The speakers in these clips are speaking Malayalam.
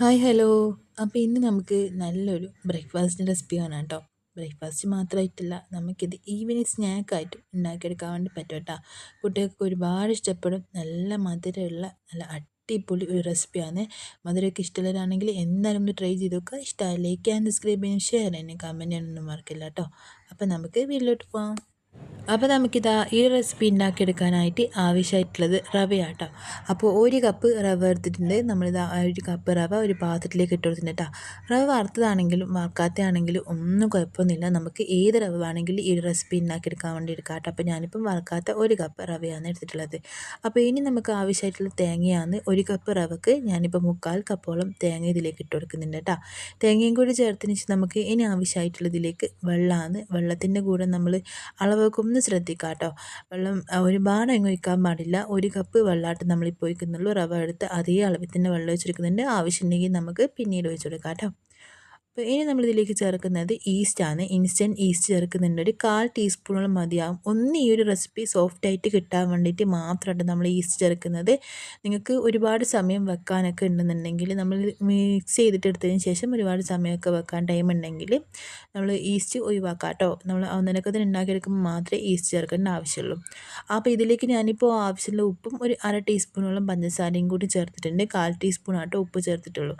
Hi hello. അപ്പോൾ ഇന്ന് നമുക്ക് നല്ലൊരു ബ്രേക്ക്ഫാസ്റ്റിന്റെ റെസിപ്പി കാണാം കേട്ടോ ബ്രേക്ക്ഫാസ്റ്റ് മാത്രമായിട്ടില്ല നമുക്കിത് ഈവനിങ് സ്നാക്കായിട്ട് ഉണ്ടാക്കിയെടുക്കാൻ വേണ്ടി പറ്റും കേട്ടോ കുട്ടികൾക്ക് ഒരുപാട് ഇഷ്ടപ്പെടും. നല്ല മധുരമുള്ള നല്ല അടിപൊളി ഒരു റെസിപ്പിയാണ്. മധുരമൊക്കെ ഇഷ്ടമുള്ളവരാണെങ്കിൽ എന്തായാലും ഒന്ന് ട്രൈ ചെയ്ത് നോക്കുക. ഇഷ്ടമായി ലൈക്ക് ആൻഡ് സബ്സ്ക്രൈബ് ചെയ്യാൻ ഷെയർ ചെയ്യാനും കമന്റ് ചെയ്യാനൊന്നും മറക്കില്ല കേട്ടോ അപ്പോൾ നമുക്ക് വീട്ടിലോട്ട് പോകാം അപ്പോൾ നമുക്കിതാ ഈ റെസിപ്പി ഉണ്ടാക്കിയെടുക്കാനായിട്ട് ആവശ്യമായിട്ടുള്ളത് റവയാട്ടോ. അപ്പോൾ ഒരു കപ്പ് റവ എടുത്തിട്ടുണ്ട്. നമ്മളിതാ ഒരു കപ്പ് റവ ഒരു പാത്രത്തിലേക്ക് ഇട്ട് കൊടുത്തിട്ടുണ്ട് റവ വറുത്തതാണെങ്കിലും വറുക്കാത്തതാണെങ്കിലും ഒന്നും കുഴപ്പമൊന്നുമില്ല. നമുക്ക് ഏത് റവ വേണമെങ്കിലും ഈ റെസിപ്പി ഉണ്ടാക്കിയെടുക്കാൻ വേണ്ടി എടുക്കാം കേട്ടോ അപ്പോൾ ഞാനിപ്പം വറുക്കാത്ത ഒരു കപ്പ് റവയാണ് എടുത്തിട്ടുള്ളത്. അപ്പോൾ ഇനി നമുക്ക് ആവശ്യമായിട്ടുള്ള തേങ്ങയാണ് ഒരു കപ്പ് റവക്ക് ഞാനിപ്പോൾ മുക്കാൽ കപ്പോളം തേങ്ങ ഇതിലേക്ക് ഇട്ട് കൊടുക്കുന്നുണ്ട് കേട്ടോ തേങ്ങയും കൂടി ചേർത്തിന് നമുക്ക് ഇനി ആവശ്യമായിട്ടുള്ളതിലേക്ക് വെള്ളമാണ് വെള്ളത്തിന്റെ കൂടെ നമ്മൾ അളവൊക്കെ ഒന്ന് ശ്രദ്ധിക്കുക കേട്ടോ വെള്ളം ഒരുപാട് അങ്ങ് ഒഴിക്കാൻ പാടില്ല. ഒരു കപ്പ് വെള്ളമായിട്ട് നമ്മളിപ്പോൾ ഒഴിക്കുന്നുള്ളൂ റവ എടുത്ത് അതേ അളവിൽ തന്നെ വെള്ളം ഒഴിച്ചെടുക്കുന്നുണ്ട്. ആവശ്യമുണ്ടെങ്കിൽ നമുക്ക് പിന്നീട് ഒഴിച്ചു കൊടുക്കാം കേട്ടോ അപ്പോൾ ഇനി നമ്മളിതിലേക്ക് ചേർക്കുന്നത് ഈസ്റ്റ് ആണ്. ഇൻസ്റ്റന്റ് ഈസ്റ്റ് ചേർക്കുന്നുണ്ട്. ഒരു കാൽ ടീസ്പൂണോളം മതിയാവും. ഒന്ന് ഈ ഒരു റെസിപ്പി സോഫ്റ്റ് ആയിട്ട് കിട്ടാൻ വേണ്ടിയിട്ട് മാത്രമാണ് നമ്മൾ ഈസ്റ്റ് ചേർക്കുന്നത്. നിങ്ങൾക്ക് ഒരുപാട് സമയം വെക്കാനൊക്കെ ഉണ്ടെന്നുണ്ടെങ്കിൽ നമ്മൾ മിക്സ് ചെയ്തിട്ട് എടുത്തതിന് ശേഷം ഒരുപാട് സമയമൊക്കെ വെക്കാൻ ടൈം ഉണ്ടെങ്കിൽ നമ്മൾ ഈസ്റ്റ് ഒഴിവാക്കാം കേട്ടോ. നമ്മൾ ഒന്നിനൊക്കെ ഉണ്ടാക്കിയെടുക്കുമ്പോൾ മാത്രമേ ഈസ്റ്റ് ചേർക്കേണ്ട ആവശ്യമുള്ളൂ. അപ്പോൾ ഇതിലേക്ക് ഞാനിപ്പോൾ ആവശ്യമുള്ള ഉപ്പും ഒരു അര ടീസ്പൂണോളം പഞ്ചസാരയും കൂടി ചേർത്തിട്ടുണ്ട്. കാൽ ടീസ്പൂൺ ആട്ടോ ഉപ്പ് ചേർത്തിട്ടുള്ളൂ.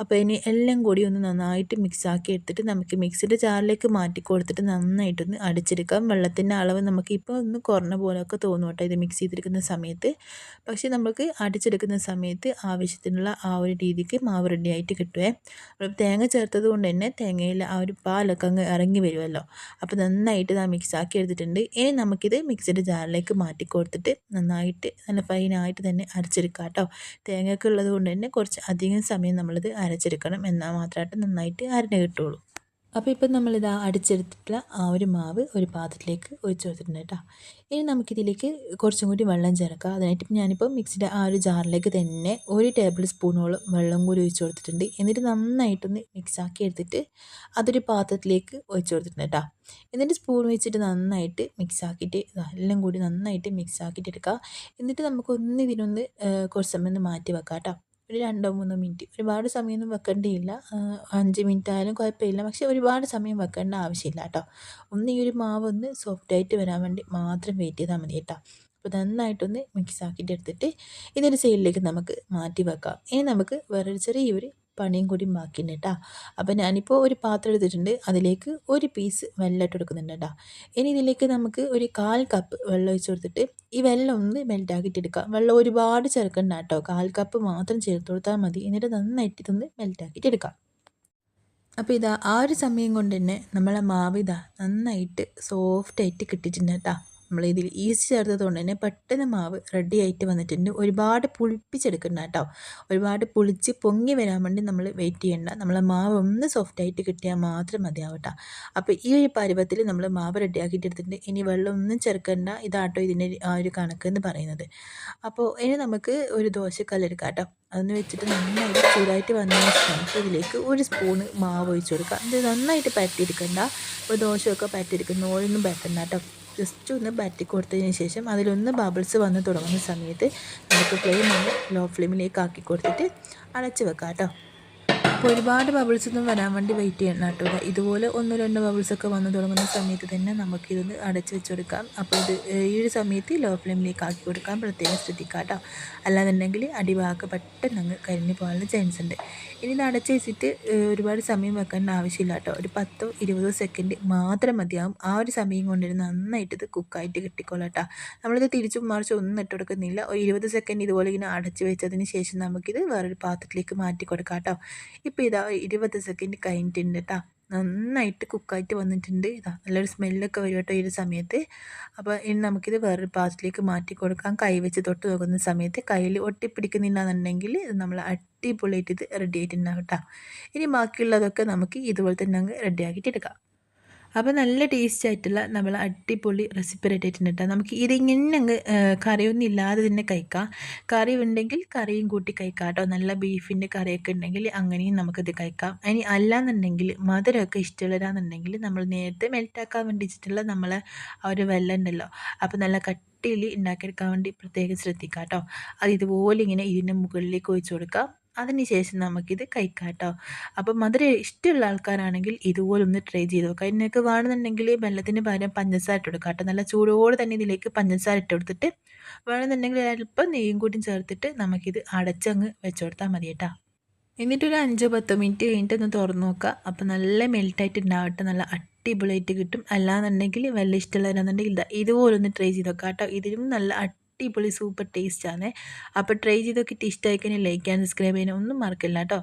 അപ്പോൾ ഇനി എല്ലാം കൂടി ഒന്ന് നന്നായിട്ട് മിക്സാക്കി എടുത്തിട്ട് നമുക്ക് മിക്സിയുടെ ജാറിലേക്ക് മാറ്റി കൊടുത്തിട്ട് നന്നായിട്ടൊന്ന് അടിച്ചെടുക്കാം. വെള്ളത്തിന്റെ അളവ് നമുക്ക് ഇപ്പോൾ ഒന്ന് കുറഞ്ഞ പോലെയൊക്കെ തോന്നും കേട്ടോ ഇത് മിക്സ് ചെയ്തിരിക്കുന്ന സമയത്ത്. പക്ഷേ നമുക്ക് അടിച്ചെടുക്കുന്ന സമയത്ത് ആവശ്യത്തിനുള്ള ആ ഒരു രീതിക്ക് മാവ് റെഡി ആയിട്ട് അപ്പോൾ തേങ്ങ ചേർത്തത് കൊണ്ട് തന്നെ തേങ്ങയിൽ ആ ഒരു പാലൊക്കെ അങ്ങ് ഇറങ്ങി വരുമല്ലോ. അപ്പോൾ നന്നായിട്ട് ഇതാ മിക്സാക്കി എടുത്തിട്ടുണ്ട്. ഇനി നമുക്കിത് മിക്സിയുടെ ജാറിലേക്ക് മാറ്റി കൊടുത്തിട്ട് നന്നായിട്ട് നല്ല ഫൈനായിട്ട് തന്നെ അരച്ചെടുക്കാം കേട്ടോ. തേങ്ങയൊക്കെ ഉള്ളത് കൊണ്ട് തന്നെ കുറച്ച് അധികം സമയം നമ്മളിത് അരച്ചെടുക്കണം. എന്നാൽ മാത്രമായിട്ട് നന്നായിട്ട് അരഞ്ഞ് കിട്ടുള്ളൂ. അപ്പോൾ ഇപ്പം നമ്മളിത് അടിച്ചെടുത്തിട്ടുള്ള ആ ഒരു മാവ് ഒരു പാത്രത്തിലേക്ക് ഒഴിച്ച് കൊടുത്തിട്ടുണ്ട് കേട്ടോ. ഇനി നമുക്കിതിലേക്ക് കുറച്ചും കൂടി വെള്ളം ചേർക്കാം. അതിനായിട്ട് ഞാനിപ്പോൾ മിക്സിയുടെ ആ ഒരു ജാറിലേക്ക് തന്നെ ഒരു ടേബിൾ സ്പൂണോളം വെള്ളം കൂടി ഒഴിച്ചു കൊടുത്തിട്ടുണ്ട്. എന്നിട്ട് നന്നായിട്ടൊന്ന് മിക്സാക്കി എടുത്തിട്ട് അതൊരു പാത്രത്തിലേക്ക് ഒഴിച്ചു കൊടുത്തിട്ടുണ്ട് കേട്ടോ. എന്നിട്ട് സ്പൂൺ വെച്ചിട്ട് നന്നായിട്ട് മിക്സാക്കിയിട്ട് എല്ലാം കൂടി നന്നായിട്ട് മിക്സാക്കിയിട്ട് എടുക്കുക എന്നിട്ട് നമുക്കൊന്ന് ഇതിനൊന്ന് കുറച്ച് സമയം ഒന്ന് മാറ്റി വെക്കാം കേട്ടോ. ഒരു രണ്ടോ മൂന്നോ മിനിറ്റ്. ഒരുപാട് സമയമൊന്നും വെക്കേണ്ടിയില്ല. അഞ്ച് മിനിറ്റ് ആയാലും കുഴപ്പമില്ല. പക്ഷെ ഒരുപാട് സമയം വെക്കേണ്ട ആവശ്യമില്ല കേട്ടോ. ഒന്ന് ഈ ഒരു മാവ് ഒന്ന് സോഫ്റ്റായിട്ട് വരാൻ വേണ്ടി മാത്രം വെയിറ്റ് ചെയ്താൽ മതി കേട്ടോ. അപ്പോൾ നന്നായിട്ടൊന്ന് മിക്സ് ആക്കിയിട്ട് എടുത്തിട്ട് ഇതൊരു സൈഡിലേക്ക് നമുക്ക് മാറ്റി വെക്കാം. ഇനി നമുക്ക് വേറൊരു ചെറിയൊരു പണിയും കൂടി ബാക്കിയുണ്ട് കേട്ടോ അപ്പോൾ ഞാനിപ്പോൾ ഒരു പാത്രം എടുത്തിട്ടുണ്ട്. അതിലേക്ക് ഒരു പീസ് വെള്ളം ഇട്ട് കൊടുക്കുന്നുണ്ട് കേട്ടോ ഇനി ഇതിലേക്ക് നമുക്ക് ഒരു കാൽ കപ്പ് വെള്ളം ഒഴിച്ച് കൊടുത്തിട്ട് ഈ വെള്ളം ഒന്ന് മെൽറ്റാക്കിയിട്ട് എടുക്കാം. വെള്ളം ഒരുപാട് ചേർക്കണ്ട കേട്ടോ കാൽ കപ്പ് മാത്രം ചേർത്ത് കൊടുത്താൽ മതി. എന്നിട്ട് നന്നായിട്ട് ഇതൊന്ന് മെൽറ്റാക്കിയിട്ട് എടുക്കാം. അപ്പോൾ ഇതാ ആ ഒരു സമയം കൊണ്ട് തന്നെ നമ്മളെ മാവ് ഇതാ നന്നായിട്ട് സോഫ്റ്റായിട്ട് കിട്ടിയിട്ടുണ്ട് കേട്ടോ നമ്മൾ ഇതിൽ ഈസ്റ്റ് ചേർത്തത് കൊണ്ട് തന്നെ പെട്ടെന്ന് മാവ് റെഡി ആയിട്ട് വന്നിട്ടുണ്ട്. ഒരുപാട് പുളിപ്പിച്ചെടുക്കണ്ട കേട്ടോ. ഒരുപാട് പുളിച്ച് പൊങ്ങി വരാൻ വേണ്ടി നമ്മൾ വെയിറ്റ് ചെയ്യേണ്ട. നമ്മളെ മാവ് ഒന്ന് സോഫ്റ്റ് ആയിട്ട് കിട്ടിയാൽ മാത്രം മതിയാവട്ട അപ്പോൾ ഈ ഒരു പരുവത്തിൽ നമ്മൾ മാവ് റെഡി ആക്കിയിട്ട് എടുത്തിട്ടുണ്ട്. ഇനി വെള്ളം ഒന്നും ചേർക്കേണ്ട. ഇതാട്ടോ ഇതിന്റെ ആ ഒരു കണക്ക് എന്ന് പറയുന്നത്. അപ്പോൾ ഇനി നമുക്ക് ഒരു ദോശക്കല്ലെടുക്കാം കേട്ടോ. അതൊന്ന് വെച്ചിട്ട് നന്നായിട്ട് ചൂടായിട്ട് വന്നതിന് ശേഷം ഇതിലേക്ക് ഒരു സ്പൂണ് മാവ് ഒഴിച്ചു കൊടുക്കുക ഇത് നന്നായിട്ട് പരത്തിയെടുക്കണ്ട. ഇപ്പോൾ ദോശയൊക്കെ പരത്തിയെടുക്കുന്ന ഓരോന്നും പരത്തണ്ട കേട്ടോ. ജസ്റ്റ് ഒന്ന് ബാറ്റി കൊടുത്തതിന് ശേഷം അതിലൊന്ന് ബബിൾസ് വന്ന് തുടങ്ങുന്ന സമയത്ത് നമുക്ക് ഫ്ലെയിം ഒന്ന് ലോ ഫ്ലെയിമിലേക്ക് ആക്കി കൊടുത്തിട്ട് അടച്ച് വെക്കാം കേട്ടോ അപ്പോൾ ഒരുപാട് ബബിൾസ് ഒന്നും വരാൻ വേണ്ടി വെയിറ്റ് ചെയ്യണം കേട്ടോ ഇതുപോലെ ഒന്ന് രണ്ട് ബബിൾസൊക്കെ വന്നു തുടങ്ങുന്ന സമയത്ത് തന്നെ നമുക്കിതൊന്ന് അടച്ച് വെച്ച് കൊടുക്കാം അപ്പോൾ ഇത് ഈ ഒരു സമയത്ത് ലോ ഫ്ലെയിമിലേക്ക് ആക്കി കൊടുക്കാൻ പ്രത്യേകം ശ്രദ്ധിക്കാം കേട്ടോ അല്ലാന്നുണ്ടെങ്കിൽ അടിഭാഗം പെട്ടെന്ന് അങ്ങ് കരിഞ്ഞു പോകാനുള്ള ചാൻസ് ഉണ്ട്. ഇനി ഇത് അടച്ച് വെച്ചിട്ട് ഒരുപാട് സമയം വെക്കേണ്ട ആവശ്യമില്ല കേട്ടോ ഒരു പത്തോ ഇരുപതോ സെക്കൻഡ് മാത്രം മതിയാവും. ആ ഒരു സമയം കൊണ്ടിരുന്ന് നന്നായിട്ട് ഇത് കുക്കായിട്ട് കിട്ടിക്കോളാം കേട്ടോ നമ്മളിത് തിരിച്ചു മറിച്ചും ഒന്നും ഇട്ട് കൊടുക്കുന്നില്ല. ഒരു ഇരുപത് സെക്കൻഡ് ഇതുപോലെ ഇങ്ങനെ അടച്ച് വെച്ചതിന് ശേഷം നമുക്കിത് വേറൊരു പാത്രത്തിലേക്ക് മാറ്റി കൊടുക്കാം കേട്ടോ ഇപ്പോൾ ഇതാ ഇരുപത് സെക്കൻഡ് കഴിഞ്ഞിട്ടുണ്ട് കേട്ടോ നന്നായിട്ട് കുക്കായിട്ട് വന്നിട്ടുണ്ട്. ഇതാ നല്ലൊരു സ്മെല്ലൊക്കെ വരും കേട്ടോ ഈ ഒരു സമയത്ത്. അപ്പോൾ ഇനി നമുക്കിത് വേറൊരു പാത്രത്തിലേക്ക് മാറ്റി കൊടുക്കാം. കൈ വെച്ച് തൊട്ട് നോക്കുന്ന സമയത്ത് കയ്യിൽ ഒട്ടിപ്പിടിക്കുന്നില്ലാന്നുണ്ടെങ്കിൽ ഇത് നമ്മൾ അടിപൊളിയായിട്ട് ഇത് റെഡി ആയിട്ടുണ്ടാവും കേട്ടോ ഇനി ബാക്കിയുള്ളതൊക്കെ നമുക്ക് ഇതുപോലെ തന്നെ അങ്ങ് റെഡി ആക്കിയിട്ട് എടുക്കാം. അപ്പോൾ നല്ല ടേസ്റ്റ് ആയിട്ടുള്ള നമ്മൾ അടിപൊളി റെസിപ്പി റെഡി ആയിട്ടുണ്ട് നമുക്ക് ഇതിങ്ങനെ അങ്ങ് കറിയൊന്നും ഇല്ലാതെ തന്നെ കഴിക്കാം. കറി ഉണ്ടെങ്കിൽ കറിയും കൂട്ടി കഴിക്കാം കേട്ടോ നല്ല ബീഫിന്റെ കറിയൊക്കെ ഉണ്ടെങ്കിൽ അങ്ങനെയും നമുക്കിത് കഴിക്കാം. ഇനി അല്ലാന്നുണ്ടെങ്കിൽ മധുരമൊക്കെ ഇഷ്ടമുള്ളതാണെന്നുണ്ടെങ്കിൽ നമ്മൾ നേരത്തെ മെൽറ്റാക്കാൻ വേണ്ടിയിട്ടുള്ള നമ്മൾ ആ ഒരു വെള്ളം ഉണ്ടല്ലോ അപ്പോൾ നല്ല കട്ടിയിൽ ഉണ്ടാക്കിയെടുക്കാൻ വേണ്ടി പ്രത്യേകം ശ്രദ്ധിക്കാം കേട്ടോ അത് ഇതുപോലെ ഇങ്ങനെ ഇതിന്റെ മുകളിലേക്ക് ഒഴിച്ചു കൊടുക്കാം. അതിനുശേഷം നമുക്കിത് കഴിക്കാം കേട്ടോ അപ്പോൾ മധുരം ഇഷ്ടമുള്ള ആൾക്കാരാണെങ്കിൽ ഇതുപോലെ ഒന്ന് ട്രൈ ചെയ്ത് നോക്കാം. ഇതിനൊക്കെ വേണമെന്നുണ്ടെങ്കിൽ വെള്ളത്തിന് പകരം പഞ്ചസാര ഇട്ട് കൊടുക്കാം കേട്ടോ നല്ല ചൂടോടെ തന്നെ ഇതിലേക്ക് പഞ്ചസാര ഇട്ട് കൊടുത്തിട്ട് വേണമെന്നുണ്ടെങ്കിൽ അല്പം നെയ്യും കൂടി ചേർത്തിട്ട് നമുക്കിത് അടച്ചങ്ങ് വെച്ച് കൊടുത്താൽ മതി കേട്ടോ. എന്നിട്ടൊരു അഞ്ചോ പത്തോ മിനിറ്റ് കഴിഞ്ഞിട്ട് ഒന്ന് തുറന്ന് നോക്കുക. അപ്പോൾ നല്ല മെൽട്ടായിട്ട് ഉണ്ടാവട്ടെ. നല്ല അടിപൊളിയായിട്ട് കിട്ടും. അല്ലാന്നുണ്ടെങ്കിൽ വല്ല ഇഷ്ടമുള്ളവരാണെന്നുണ്ടെങ്കിൽ ഇതാ ഇതുപോലെ ഒന്ന് ട്രൈ ചെയ്ത് നോക്കാം കേട്ടോ ഇതിലും നല്ല അടിപൊളി സൂപ്പർ ടേസ്റ്റ് ആണ് അപ്പോൾ ട്രൈ ചെയ്ത് നോക്കിയിട്ട് ഇഷ്ടമായി ലൈക്ക് ആൻഡ് സബ്സ്ക്രൈബ് ചെയ്യാൻ ഒന്നും മറക്കില്ല കേട്ടോ